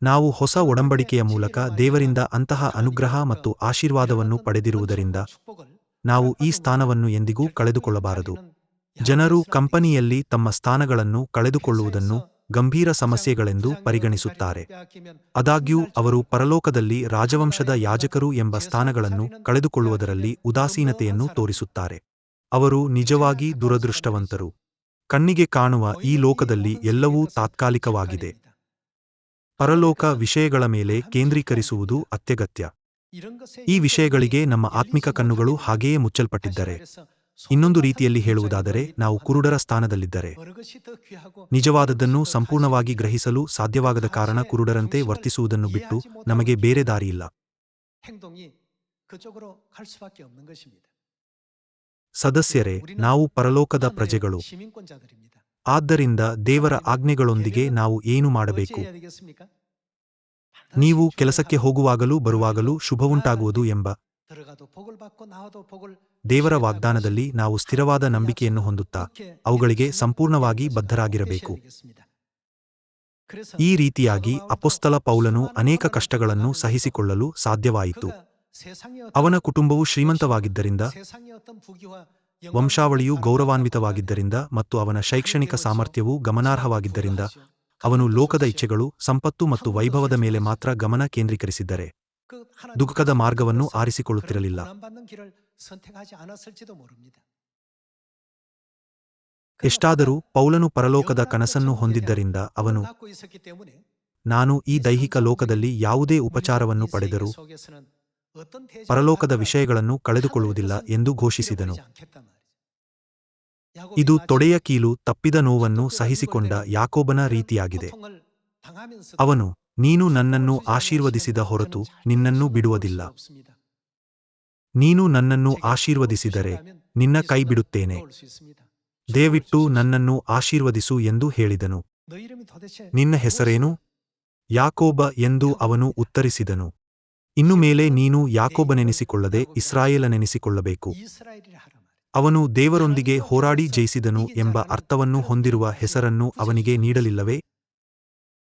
ನಾವು ಹೊಸ ಒಡಂಬಡಿಕೆಯ ಮೂಲಕ ದೇವರಿಂದ ಅಂತಹ ಅನುಗ್ರಹ ಮತ್ತು ಆಶೀರ್ವಾದವನ್ನು ಪಡೆದಿರುವುದರಿಂದ ನಾವು ಈ ಸ್ಥಾನವನ್ನು ಎಂದಿಗೂ ಕಳೆದುಕೊಳ್ಳಬಾರದು. ಜನರು ಕಂಪನಿಯಲ್ಲಿ ತಮ್ಮ ಸ್ಥಾನಗಳನ್ನು ಕಳೆದುಕೊಳ್ಳುವುದನ್ನು ಗಂಭೀರ ಸಮಸ್ಯೆಗಳೆಂದು ಪರಿಗಣಿಸುತ್ತಾರೆ. ಆದಾಗ್ಯೂ, ಅವರು ಪರಲೋಕದಲ್ಲಿ ರಾಜವಂಶದ ಯಾಜಕರು ಎಂಬ ಸ್ಥಾನಗಳನ್ನು ಕಳೆದುಕೊಳ್ಳುವುದರಲ್ಲಿ ಉದಾಸೀನತೆಯನ್ನು ತೋರಿಸುತ್ತಾರೆ. ಅವರು ನಿಜವಾಗಿ ದುರದೃಷ್ಟವಂತರು. ಕಣ್ಣಿಗೆ ಕಾಣುವ ಈ ಲೋಕದಲ್ಲಿ ಎಲ್ಲವೂ ತಾತ್ಕಾಲಿಕವಾಗಿದೆ. ಪರಲೋಕ ವಿಷಯಗಳ ಮೇಲೆ ಕೇಂದ್ರೀಕರಿಸುವುದು ಅತ್ಯಗತ್ಯ. ಈ ವಿಷಯಗಳಿಗೆ ನಮ್ಮ ಆತ್ಮಿಕ ಕಣ್ಣುಗಳು ಹಾಗೆಯೇ ಮುಚ್ಚಲ್ಪಟ್ಟಿದ್ದರೆ ಇನ್ನೊಂದು ರೀತಿಯಲ್ಲಿ ಹೇಳುವುದಾದರೆ, ನಾವು ಕುರುಡರ ಸ್ಥಾನದಲ್ಲಿದ್ದರೆ. ನಿಜವಾದದ್ದನ್ನು ಸಂಪೂರ್ಣವಾಗಿ ಗ್ರಹಿಸಲು ಸಾಧ್ಯವಾಗದ ಕಾರಣ ಕುರುಡರಂತೆ ವರ್ತಿಸುವುದನ್ನು ಬಿಟ್ಟು ನಮಗೆ ಬೇರೆ ದಾರಿಯಿಲ್ಲ. ಸದಸ್ಯರೇ, ನಾವು ಪರಲೋಕದ ಪ್ರಜೆಗಳು. ಆದ್ದರಿಂದ ದೇವರ ಆಜ್ಞೆಗಳೊಂದಿಗೆ ನಾವು ಏನು ಮಾಡಬೇಕು? ನೀವು ಕೆಲಸಕ್ಕೆ ಹೋಗುವಾಗಲೂ ಬರುವಾಗಲೂ ಶುಭವುಂಟಾಗುವುದು ಎಂಬ ದೇವರ ವಾಗ್ದಾನದಲ್ಲಿ ನಾವು ಸ್ಥಿರವಾದ ನಂಬಿಕೆಯನ್ನು ಹೊಂದುತ್ತಾ ಅವುಗಳಿಗೆ ಸಂಪೂರ್ಣವಾಗಿ ಬದ್ಧರಾಗಿರಬೇಕು. ಈ ರೀತಿಯಾಗಿ ಅಪೊಸ್ತಲ ಪೌಲನು ಅನೇಕ ಕಷ್ಟಗಳನ್ನು ಸಹಿಸಿಕೊಳ್ಳಲು ಸಾಧ್ಯವಾಯಿತು. ಅವನ ಕುಟುಂಬವು ಶ್ರೀಮಂತವಾಗಿದ್ದರಿಂದ, ವಂಶಾವಳಿಯು ಗೌರವಾನ್ವಿತವಾಗಿದ್ದರಿಂದ ಮತ್ತು ಅವನ ಶೈಕ್ಷಣಿಕ ಸಾಮರ್ಥ್ಯವು ಗಮನಾರ್ಹವಾಗಿದ್ದರಿಂದ ಅವನು ಲೋಕದ ಇಚ್ಛೆಗಳು, ಸಂಪತ್ತು ಮತ್ತು ವೈಭವದ ಮೇಲೆ ಮಾತ್ರ ಗಮನ ಕೇಂದ್ರೀಕರಿಸಿದ್ದರೆ. ದುಃಖದ ಮಾರ್ಗವನ್ನು ಆರಿಸಿಕೊಳ್ಳುತ್ತಿರಲಿಲ್ಲ. ಎಷ್ಟಾದರೂ ಪೌಲನು ಪರಲೋಕದ ಕನಸನ್ನು ಹೊಂದಿದ್ದರಿಂದ ಅವನು, ನಾನು ಈ ದೈಹಿಕ ಲೋಕದಲ್ಲಿ ಯಾವುದೇ ಉಪಚಾರವನ್ನು ಪಡೆದರೂ ಪರಲೋಕದ ವಿಷಯಗಳನ್ನು ಕಳೆದುಕೊಳ್ಳುವುದಿಲ್ಲ ಎಂದು ಘೋಷಿಸಿದನು. ಇದು ತೊಡೆಯ ಕೀಲು ತಪ್ಪಿದ ನೋವನ್ನು ಸಹಿಸಿಕೊಂಡ ಯಾಕೋಬನ ರೀತಿಯಾಗಿದೆ. ಅವನು ನೀನು ನನ್ನನ್ನು ಆಶೀರ್ವದಿಸಿದ ಹೊರತು ನಿನ್ನನ್ನು ಬಿಡುವುದಿಲ್ಲ. ನೀನು ನನ್ನನ್ನು ಆಶೀರ್ವದಿಸಿದರೆ ನಿನ್ನ ಕೈ ಬಿಡುತ್ತೇನೆ. ದಯವಿಟ್ಟು ನನ್ನನ್ನು ಆಶೀರ್ವದಿಸು ಎಂದು ಹೇಳಿದನು. ನಿನ್ನ ಹೆಸರೇನು? ಯಾಕೋಬ ಎಂದು ಅವನು ಉತ್ತರಿಸಿದನು. ಇನ್ನು ಮೇಲೆ ನೀನು ಯಾಕೋಬನೆನಿಸಿಕೊಳ್ಳದೆ ಇಸ್ರಾಯೇಲನೆನಿಸಿಕೊಳ್ಳಬೇಕು. ಅವನು ದೇವರೊಂದಿಗೆ ಹೋರಾಡಿ ಜಯಿಸಿದನು ಎಂಬ ಅರ್ಥವನ್ನು ಹೊಂದಿರುವ ಹೆಸರನ್ನು ಅವನಿಗೆ ನೀಡಲಿಲ್ಲವೇ?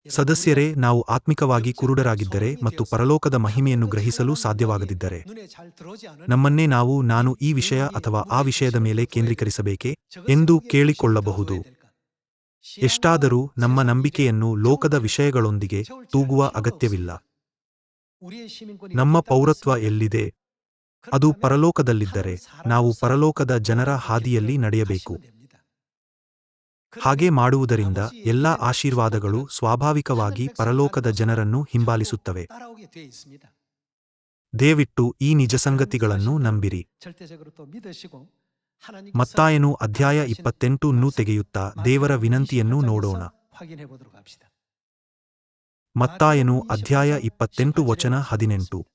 ಸದಸ್ಯರೇ, ನಾವು ಆತ್ಮಿಕವಾಗಿ ಕುರುಡರಾಗಿದ್ದರೆ ಮತ್ತು ಪರಲೋಕದ ಮಹಿಮೆಯನ್ನು ಗ್ರಹಿಸಲು ಸಾಧ್ಯವಾಗದಿದ್ದರೆ. ನಮ್ಮನ್ನೇ ನಾವು, ನಾನು ಈ ವಿಷಯ ಅಥವಾ ಆ ವಿಷಯದ ಮೇಲೆ ಕೇಂದ್ರೀಕರಿಸಬೇಕೆ ಎಂದು ಕೇಳಿಕೊಳ್ಳಬಹುದು. ಎಷ್ಟಾದರೂ ನಮ್ಮ ನಂಬಿಕೆಯನ್ನು ಲೋಕದ ವಿಷಯಗಳೊಂದಿಗೆ ತೂಗುವ ಅಗತ್ಯವಿಲ್ಲ. ನಮ್ಮ ಪೌರತ್ವ ಎಲ್ಲಿದೆ? ಅದು ಪರಲೋಕದಲ್ಲಿದ್ದರೆ, ನಾವು ಪರಲೋಕದ ಜನರ ಹಾದಿಯಲ್ಲಿ ನಡೆಯಬೇಕು. ಹಾಗೆ ಮಾಡುವುದರಿಂದ ಎಲ್ಲಾ ಆಶೀರ್ವಾದಗಳು ಸ್ವಾಭಾವಿಕವಾಗಿ ಪರಲೋಕದ ಜನರನ್ನು ಹಿಂಬಾಲಿಸುತ್ತವೆ. ದಯವಿಟ್ಟು ಈ ನಿಜ ಸಂಗತಿಗಳನ್ನು ನಂಬಿರಿ. ಮತ್ತಾಯನು ಅಧ್ಯಾಯ ಇಪ್ಪತ್ತೆಂಟು ನ್ನು ತೆಗೆಯುತ್ತಾ ದೇವರ ವಿನಂತಿಯನ್ನು ನೋಡೋಣ. ಮತ್ತಾಯನು ಅಧ್ಯಾಯ ಇಪ್ಪತ್ತೆಂಟು ವಚನ ಹದಿನೆಂಟು.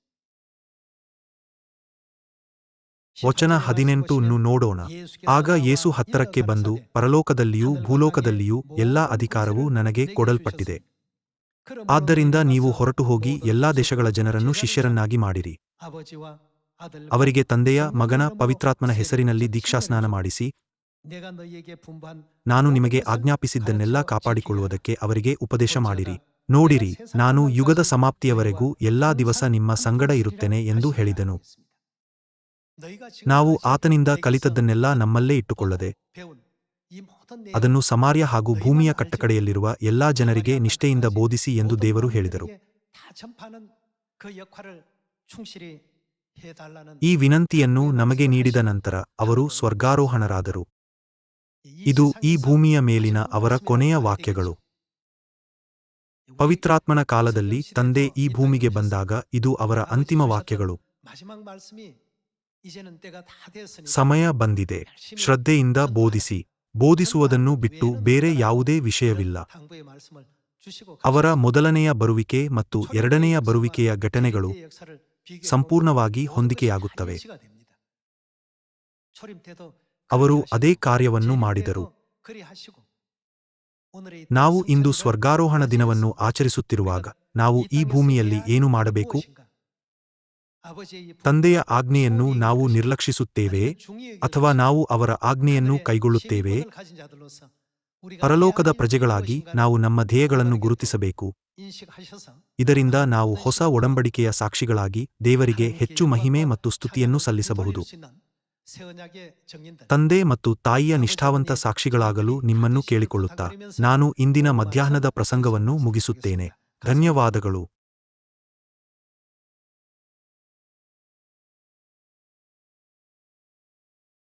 ವಚನ ಹದಿನೆಂಟು ನ್ನು ನೋಡೋಣ. ಆಗ ಯೇಸು ಹತ್ತರಕ್ಕೆ ಬಂದು ಪರಲೋಕದಲ್ಲಿಯೂ ಭೂಲೋಕದಲ್ಲಿಯೂ ಎಲ್ಲಾ ಅಧಿಕಾರವೂ ನನಗೆ ಕೊಡಲ್ಪಟ್ಟಿದೆ. ಆದ್ದರಿಂದ ನೀವು ಹೊರಟು ಹೋಗಿ ಎಲ್ಲಾ ದೇಶಗಳ ಜನರನ್ನು ಶಿಷ್ಯರನ್ನಾಗಿ ಮಾಡಿರಿ. ಅವರಿಗೆ ತಂದೆಯ ಮಗನ ಪವಿತ್ರಾತ್ಮನ ಹೆಸರಿನಲ್ಲಿ ದೀಕ್ಷಾಸ್ನಾನ ಮಾಡಿಸಿ, ನಾನು ನಿಮಗೆ ಆಜ್ಞಾಪಿಸಿದ್ದನ್ನೆಲ್ಲ ಕಾಪಾಡಿಕೊಳ್ಳುವುದಕ್ಕೆ ಅವರಿಗೆ ಉಪದೇಶ ಮಾಡಿರಿ. ನೋಡಿರಿ, ನಾನು ಯುಗದ ಸಮಾಪ್ತಿಯವರೆಗೂ ಎಲ್ಲಾ ದಿವಸ ನಿಮ್ಮ ಸಂಗಡ ಇರುತ್ತೇನೆ ಎಂದು ಹೇಳಿದನು. ನಾವು ಆತನಿಂದ ಕಲಿತದ್ದನ್ನೆಲ್ಲ ನಮ್ಮಲ್ಲೇ ಇಟ್ಟುಕೊಳ್ಳದೆ, ಅದನ್ನು ಸಮಾರ್ಯ ಹಾಗೂ ಭೂಮಿಯ ಕಟ್ಟಕಡೆಯಲ್ಲಿರುವ ಎಲ್ಲಾ ಜನರಿಗೆ ನಿಷ್ಠೆಯಿಂದ ಬೋಧಿಸಿ ಎಂದು ದೇವರು ಹೇಳಿದರು. ಈ ವಿನಂತಿಯನ್ನು ನಮಗೆ ನೀಡಿದ ನಂತರ ಅವರು ಸ್ವರ್ಗಾರೋಹಣರಾದರು. ಇದು ಈ ಭೂಮಿಯ ಮೇಲಿನ ಅವರ ಕೊನೆಯ ವಾಕ್ಯಗಳು. ಪವಿತ್ರಾತ್ಮನ ಕಾಲದಲ್ಲಿ ತಂದೆ ಈ ಭೂಮಿಗೆ ಬಂದಾಗ ಇದು ಅವರ ಅಂತಿಮ ವಾಕ್ಯಗಳು. ಸಮಯ ಬಂದಿದೆ. ಶ್ರದ್ಧೆಯಿಂದ ಬೋಧಿಸಿ. ಬೋಧಿಸುವುದನ್ನು ಬಿಟ್ಟು ಬೇರೆ ಯಾವುದೇ ವಿಷಯವಿಲ್ಲ. ಅವರ ಮೊದಲನೆಯ ಬರುವಿಕೆ ಮತ್ತು ಎರಡನೆಯ ಬರುವಿಕೆಯ ಘಟನೆಗಳು ಸಂಪೂರ್ಣವಾಗಿ ಹೊಂದಿಕೆಯಾಗುತ್ತವೆ. ಅವರು ಅದೇ ಕಾರ್ಯವನ್ನು ಮಾಡಿದರು. ನಾವು ಇಂದು ಸ್ವರ್ಗಾರೋಹಣ ದಿನವನ್ನು ಆಚರಿಸುತ್ತಿರುವಾಗ ನಾವು ಈ ಭೂಮಿಯಲ್ಲಿ ಏನು ಮಾಡಬೇಕು? ತಂದೆಯ ಆಜ್ಞೆಯನ್ನು ನಾವು ನಿರ್ಲಕ್ಷಿಸುತ್ತೇವೆ ಅಥವಾ ನಾವು ಅವರ ಆಜ್ಞೆಯನ್ನು ಕೈಗೊಳ್ಳುತ್ತೇವೆ? ಪರಲೋಕದ ಪ್ರಜೆಗಳಾಗಿ ನಾವು ನಮ್ಮ ಧ್ಯೇಯಗಳನ್ನು ಗುರುತಿಸಬೇಕು. ಇದರಿಂದ ನಾವು ಹೊಸ ಒಡಂಬಡಿಕೆಯ ಸಾಕ್ಷಿಗಳಾಗಿ ದೇವರಿಗೆ ಹೆಚ್ಚು ಮಹಿಮೆ ಮತ್ತು ಸ್ತುತಿಯನ್ನು ಸಲ್ಲಿಸಬಹುದು. ತಂದೆ ಮತ್ತು ತಾಯಿಯ ನಿಷ್ಠಾವಂತ ಸಾಕ್ಷಿಗಳಾಗಲು ನಿಮ್ಮನ್ನು ಕೇಳಿಕೊಳ್ಳುತ್ತಾ ನಾನು ಇಂದಿನ ಮಧ್ಯಾಹ್ನದ ಪ್ರಸಂಗವನ್ನು ಮುಗಿಸುತ್ತೇನೆ. ಧನ್ಯವಾದಗಳು.